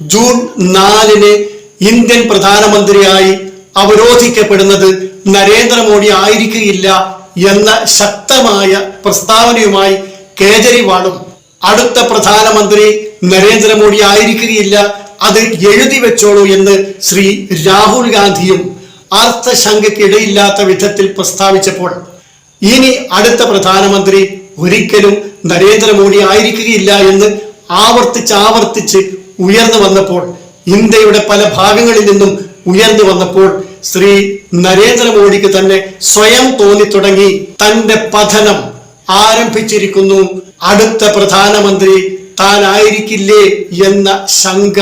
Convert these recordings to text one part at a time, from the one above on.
June നാലിന് Indian പ്രധാനമന്ത്രിയായി അവരോധിക്കപ്പെടുന്നത് നരേന്ദ്രമോദി ആയിരിക്കുകയില്ല എന്ന ശക്തമായ പ്രസ്താവനയുമായി കേജരിവാളും അടുത്ത പ്രധാനമന്ത്രി നരേന്ദ്രമോദി ആയിരിക്കുകയില്ല അത് എഴുതി വെച്ചോളൂ എന്ന് ശ്രീ രാഹുൽ ഗാന്ധിയും അർത്ഥശങ്കയ്ക്കിടയില്ലാത്ത വിധത്തിൽ പ്രസ്താവിച്ചപ്പോൾ. ഇനി അടുത്ത പ്രധാനമന്ത്രി ഒരിക്കലും നരേന്ദ്രമോദി ആയിരിക്കുകയില്ല എന്ന് ആവർത്തിച്ച് ആവർത്തിച്ച് ഉയർന്നു വന്നപ്പോൾ ഇന്ത്യയുടെ പല ഭാഗങ്ങളിൽ നിന്നും ഉയർന്നു വന്നപ്പോൾ ശ്രീ നരേന്ദ്രമോദിക്ക് തന്നെ സ്വയം തോന്നി തുടങ്ങി തന്റെ പഠനം ആരംഭിച്ചിരിക്കുന്നു. അടുത്ത പ്രധാനമന്ത്രി താനായിരിക്കില്ലേ എന്ന ശങ്ക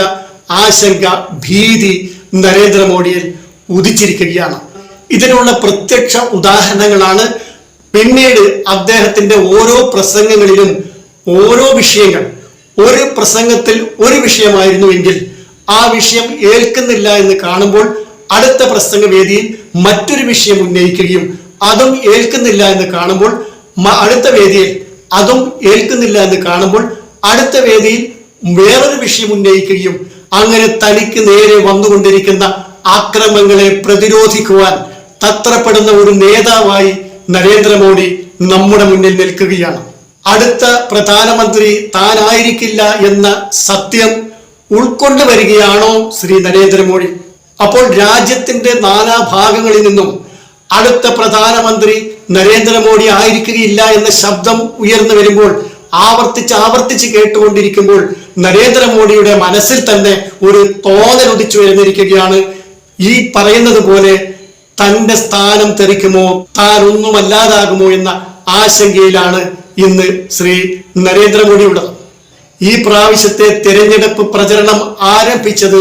ആശങ്ക ഭീതി നരേന്ദ്രമോദിയിൽ ഉദിച്ചിരിക്കുകയാണ്. ഇതിനുള്ള പ്രത്യക്ഷ ഉദാഹരണങ്ങളാണ് പിന്നീട് അദ്ദേഹത്തിന്റെ ഓരോ പ്രസംഗങ്ങളിലും ഓരോ വിഷയങ്ങൾ. ഒരു പ്രസംഗത്തിൽ ഒരു വിഷയമായിരുന്നു എങ്കിൽ ആ വിഷയം ഏൽക്കുന്നില്ല എന്ന് കാണുമ്പോൾ അടുത്ത പ്രസംഗ വേദിയിൽ മറ്റൊരു വിഷയം ഉന്നയിക്കുകയും അതും ഏൽക്കുന്നില്ല എന്ന് കാണുമ്പോൾ അടുത്ത വേദിയിൽ അതും ഏൽക്കുന്നില്ല എന്ന് കാണുമ്പോൾ അടുത്ത വേദിയിൽ വേറൊരു വിഷയം ഉന്നയിക്കുകയും അങ്ങനെ തനിക്ക് നേരെ വന്നുകൊണ്ടിരിക്കുന്ന ആക്രമങ്ങളെ പ്രതിരോധിക്കുവാൻ തത്രപ്പെടുന്ന ഒരു നേതാവായി നരേന്ദ്രമോദി നമ്മുടെ മുന്നിൽ നിൽക്കുകയാണ്. അടുത്ത പ്രധാനമന്ത്രി താനായിരിക്കില്ല എന്ന സത്യം ഉൾക്കൊണ്ടു വരികയാണോ ശ്രീ നരേന്ദ്രമോദി? അപ്പോൾ രാജ്യത്തിന്റെ നാനാ ഭാഗങ്ങളിൽ നിന്നും അടുത്ത പ്രധാനമന്ത്രി നരേന്ദ്രമോദി ആയിരിക്കുകയില്ല എന്ന ശബ്ദം ഉയർന്നു വരുമ്പോൾ ആവർത്തിച്ച് ആവർത്തിച്ച് കേട്ടുകൊണ്ടിരിക്കുമ്പോൾ നരേന്ദ്രമോദിയുടെ മനസ്സിൽ തന്നെ ഒരു തോന്നലുദിച്ചു വരുന്നിരിക്കുകയാണ്. ഈ പറയുന്നത് പോലെ തന്റെ സ്ഥാനം തെറിക്കുമോ താൻ ഒന്നുമല്ലാതാകുമോ എന്ന ആശങ്കയിലാണ് ഇന്ന് ശ്രീ നരേന്ദ്രമോദിയുള്ളത് ഈ പ്രാവശ്യത്തെ തെരഞ്ഞെടുപ്പ് പ്രചരണം ആരംഭിച്ചത്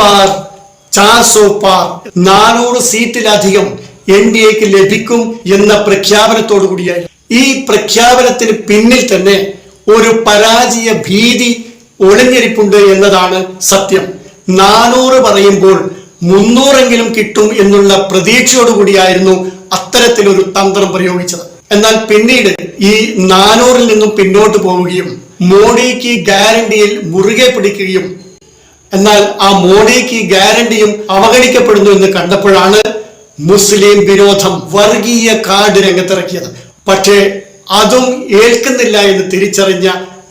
ബാർ ചാർ സോ പാർ നാനൂറ് സീറ്റിലധികം എൻ ഡി എക്ക് ലഭിക്കും എന്ന പ്രഖ്യാപനത്തോടു കൂടിയായി. ഈ പ്രഖ്യാപനത്തിന് പിന്നിൽ തന്നെ ഒരു പരാജയ ഭീതി ഒളിഞ്ഞിരിപ്പുണ്ട് എന്നതാണ് സത്യം. നാനൂറ് പറയുമ്പോൾ മുന്നൂറെങ്കിലും കിട്ടും എന്നുള്ള പ്രതീക്ഷയോടുകൂടിയായിരുന്നു അത്തരത്തിലൊരു തന്ത്രം പ്രയോഗിച്ചത്. എന്നാൽ പിന്നീട് ഈ നാനൂറിൽ നിന്നും പിന്നോട്ട് പോവുകയും മോഡിക്ക് ഗ്യാരണ്ടിയിൽ മുറുകെ പിടിക്കുകയും എന്നാൽ ആ മോഡിക്ക് ഗ്യാരണ്ടിയും അവഗണിക്കപ്പെടുന്നു എന്ന് കണ്ടപ്പോഴാണ് മുസ്ലിം വിരോധം വർഗീയ കാർഡ് രംഗത്തിറക്കിയത്. പക്ഷേ അതും ഏൽക്കുന്നില്ല എന്ന് തിരിച്ചറിഞ്ഞ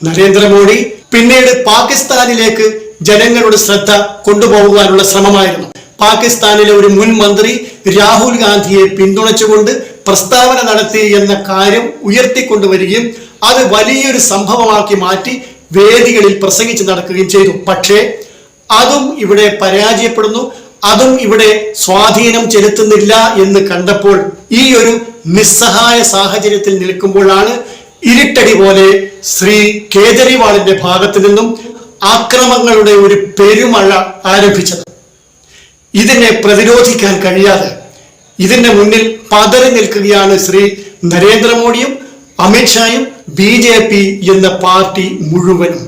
നരേന്ദ്രമോദി പിന്നീട് പാകിസ്ഥാനിലേക്ക് ജനങ്ങളുടെ ശ്രദ്ധ കൊണ്ടുപോകാനുള്ള ശ്രമമായിരുന്നു. പാകിസ്ഥാനിലെ ഒരു മുൻ മന്ത്രി രാഹുൽ ഗാന്ധിയെ പിന്തുണച്ചുകൊണ്ട് പ്രസ്താവന നടത്തി എന്ന കാര്യം ഉയർത്തിക്കൊണ്ടുവരികയും അത് വലിയൊരു സംഭവമാക്കി മാറ്റി വേദികളിൽ പ്രസംഗിച്ച് നടക്കുകയും ചെയ്തു. പക്ഷേ അതും ഇവിടെ പരാജയപ്പെടുന്നു. അതും ഇവിടെ സ്വാധീനം ചെലുത്തുന്നില്ല എന്ന് കണ്ടപ്പോൾ ഈ ഒരു നിസ്സഹായ സാഹചര്യത്തിൽ നിൽക്കുമ്പോഴാണ് ഇരുട്ടടി പോലെ ശ്രീ കേജരിവാളിന്റെ ഭാഗത്തു നിന്നും ആക്രമങ്ങളുടെ ഒരു പെരുമഴ ആരംഭിച്ചത്. ഇതിനെ പ്രതിരോധിക്കാൻ കഴിയാതെ ഇതിന്റെ മുന്നിൽ പതറി നിൽക്കുകയാണ് ശ്രീ നരേന്ദ്രമോദിയും അമിത്ഷായും ബി ജെ പി എന്ന പാർട്ടി മുഴുവനും.